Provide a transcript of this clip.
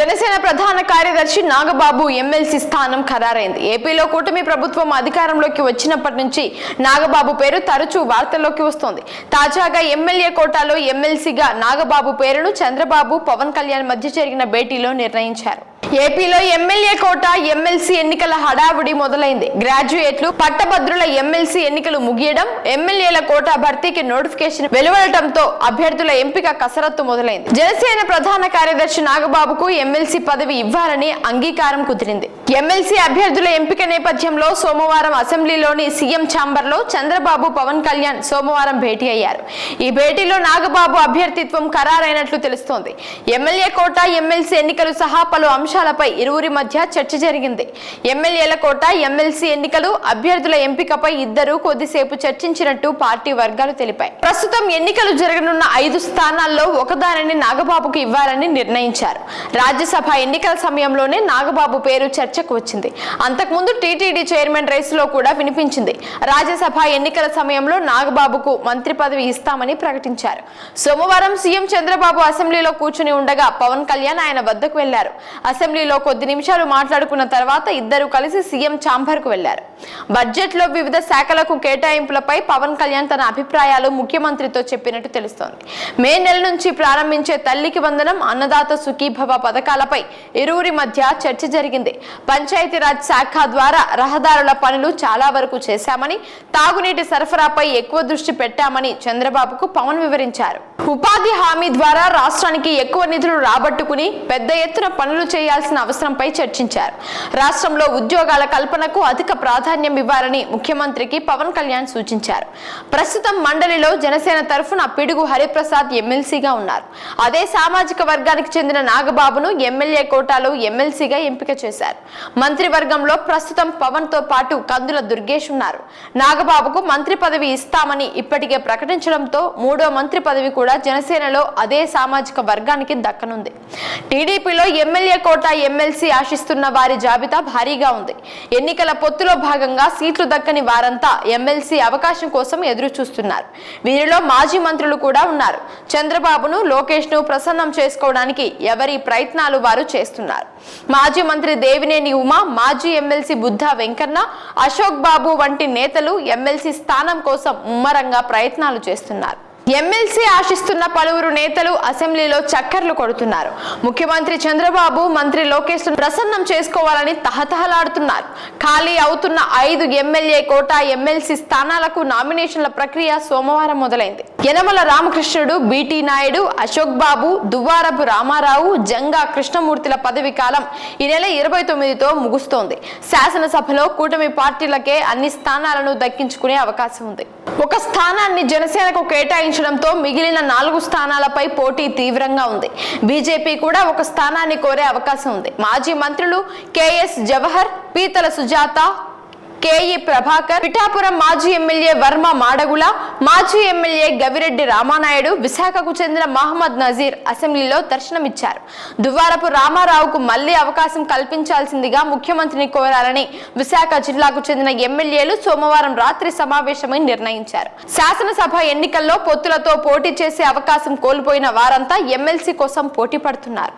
జనసేన ప్రధాన కార్యదర్శి నాగబాబు ఎమ్మెల్సీ స్థానం ఖరారైంది. ఏపీలో కూటమి ప్రభుత్వం అధికారంలోకి వచ్చినప్పటి నుంచి నాగబాబు పేరు తరచూ వార్తల్లోకి వస్తోంది. తాజాగా ఎమ్మెల్యే కోటాలో ఎమ్మెల్సీగా నాగబాబు పేరును చంద్రబాబు పవన్ కళ్యాణ్ మధ్య జరిగిన భేటీలో నిర్ణయించారు. ఏపీలో ఎమ్మెల్యే కోట ఎమ్మెల్సీ ఎన్నికల హడావుడి మొదలైంది. గ్రాడ్యుయేట్లు పట్టభద్రుల ఎమ్మెల్సీ ఎన్నికలు ముగియడం ఎమ్మెల్యేల కోట భర్తీకి నోటిఫికేషన్ వెలువడటంతో అభ్యర్థుల ఎంపిక కసరత్తు మొదలైంది. జనసేన ప్రధాన కార్యదర్శి నాగబాబుకు ఎమ్మెల్సీ పదవి ఇవ్వాలని అంగీకారం కుదిరింది. ఎమ్మెల్సీ అభ్యర్థుల ఎంపిక నేపథ్యంలో సోమవారం అసెంబ్లీలోని సీఎం ఛాంబర్లో చంద్రబాబు పవన్ కళ్యాణ్ సోమవారం భేటీ అయ్యారు. ఈ భేటీలో నాగబాబు అభ్యర్థిత్వం ఖరారైనట్లు తెలుస్తోంది. ఎమ్మెల్యే కోట ఎమ్మెల్సీ ఎన్నికలు సహా పలు అంశాలపై ఇరువురి మధ్య చర్చ జరిగింది. ఎమ్మెల్యేల కోట ఎమ్మెల్సీ ఎన్నికలు అభ్యర్థుల ఎంపికపై ఇద్దరు కొద్దిసేపు చర్చించినట్టు పార్టీ వర్గాలు తెలిపాయి. ప్రస్తుతం ఎన్నికలు జరగనున్న ఐదు స్థానాల్లో ఒకదానిని నాగబాబుకు ఇవ్వాలని నిర్ణయించారు. రాజ్యసభ ఎన్నికల సమయంలోనే నాగబాబు పేరు చర్చ చర్చకు వచ్చింది. అంతకుముందు టీటీడీ చైర్మన్ రేసులో కూడా వినిపించింది. రాజ్యసభ ఎన్నికల సమయంలో నాగబాబుకు మంత్రి పదవి ఇస్తామని ప్రకటించారు. సోమవారం సీఎం చంద్రబాబు అసెంబ్లీలో కూర్చుని ఉండగా పవన్ కళ్యాణ్ ఆయన వద్దకు వెళ్ళారు. అసెంబ్లీలో కొద్ది నిమిషాలు మాట్లాడుకున్న తర్వాత ఇద్దరు కలిసి సీఎం ఛాంబర్కు వెళ్ళారు. బడ్జెట్లో వివిధ శాఖలకు కేటాయింపులపై పవన్ కళ్యాణ్ తన అభిప్రాయాలు ముఖ్యమంత్రితో చెప్పినట్టు తెలుస్తోంది. మే నెల నుంచి ప్రారంభించే తల్లికి వందనం అన్నదాత సుఖీభవ పథకాలపై ఇరువురి మధ్య చర్చ జరిగింది. పంచాయతీరాజ్ శాఖ ద్వారా రహదారుల పనులు చాలా వరకు చేశామని తాగునీటి సరఫరాపై ఎక్కువ దృష్టి పెట్టామని చంద్రబాబుకు పవన్ వివరించారు. ఉపాధి హామీ ద్వారా రాష్ట్రానికి ఎక్కువ నిధులు రాబట్టుకుని పెద్ద ఎత్తున పనులు చేయాల్సిన అవసరంపై చర్చించారు. రాష్ట్రంలో ఉద్యోగాల కల్పనకు అధిక ప్రాధాన్యం ఇవ్వాలని ముఖ్యమంత్రికి పవన్ కళ్యాణ్ సూచించారు. ప్రస్తుతం మండలిలో జనసేన తరఫున పిడుగు హరిప్రసాద్ ఎమ్మెల్సీగా ఉన్నారు. అదే సామాజిక వర్గానికి చెందిన నాగబాబును ఎమ్మెల్యే కోటాలో ఎమ్మెల్సీగా ఎంపిక చేశారు. మంత్రివర్గంలో ప్రస్తుతం పవన్తో పాటు కందుల దుర్గేష్ ఉన్నారు. నాగబాబుకు మంత్రి పదవి ఇస్తామని ఇప్పటికే ప్రకటించడంతో మూడో మంత్రి పదవి కూడా జనసేనలో అదే సామాజిక వర్గానికి దక్కనుంది. టీడీపీలో ఎమ్మెల్యే కోట ఎమ్మెల్సీ ఆశిస్తున్న వారి జాబితా భారీగా ఉంది. ఎన్నికల పొత్తులో భాగంగా సీట్లు దక్కని వారంతా ఎమ్మెల్సీ అవకాశం కోసం ఎదురు చూస్తున్నారు వీరిలో మాజీ మంత్రులు కూడా ఉన్నారు. చంద్రబాబును లోకేష్ను ప్రసన్నం చేసుకోవడానికి ఎవరి ప్రయత్నాలు వారు చేస్తున్నారు? మాజీ మంత్రి దేవినే దేవినేని ఉమా మాజీ ఎమ్మెల్సీ బుద్ధా వెంకన్న అశోక్ బాబు వంటి నేతలు ఎమ్మెల్సీ స్థానం కోసం ముమ్మరంగా ప్రయత్నాలు చేస్తున్నారు. ఎమ్మెల్సీ ఆశిస్తున్న పలువురు నేతలు అసెంబ్లీలో చక్కర్లు కొడుతున్నారు. ముఖ్యమంత్రి చంద్రబాబు మంత్రి లోకేష్ ప్రసన్నం చేసుకోవాలని తహతహలాడుతున్నారు. ఖాళీ అవుతున్న ఐదు ఎమ్మెల్యే కోటా ఎమ్మెల్సీ స్థానాలకు నామినేషన్ల ప్రక్రియ సోమవారం మొదలైంది. యనమల రామకృష్ణుడు బీటీ నాయుడు అశోక్ బాబు దువ్వారపు రామారావు జంగా కృష్ణమూర్తిల పదవి కాలం ఈ నెల ఇరవై తొమ్మిదితో ముగుస్తోంది. శాసనసభలో కూటమి పార్టీలకే అన్ని స్థానాలను దక్కించుకునే అవకాశం ఉంది. ఒక స్థానాన్ని జనసేనకు కేటాయించడంతో మిగిలిన నాలుగు స్థానాలపై పోటీ తీవ్రంగా ఉంది. బీజేపీ కూడా ఒక స్థానాన్ని కోరే అవకాశం ఉంది. మాజీ మంత్రులు కేఎస్ జవహర్ పీతల సుజాత కేఈ ప్రభాకర్ పిఠాపురం మాజీ ఎమ్మెల్యే వర్మ మాడగుల మాజీ ఎమ్మెల్యే గవిరెడ్డి రామానాయుడు విశాఖకు చెందిన మహమ్మద్ నజీర్ అసెంబ్లీలో దర్శనమిచ్చారు. దువ్వారపు రామారావుకు మళ్ళీ అవకాశం కల్పించాల్సిందిగా ముఖ్యమంత్రిని కోరాలని విశాఖ జిల్లాకు చెందిన ఎమ్మెల్యేలు సోమవారం రాత్రి సమావేశమై నిర్ణయించారు. శాసనసభ ఎన్నికల్లో పొత్తులతో పోటీ చేసే అవకాశం కోల్పోయిన వారంతా ఎమ్మెల్సీ కోసం పోటీ పడుతున్నారు.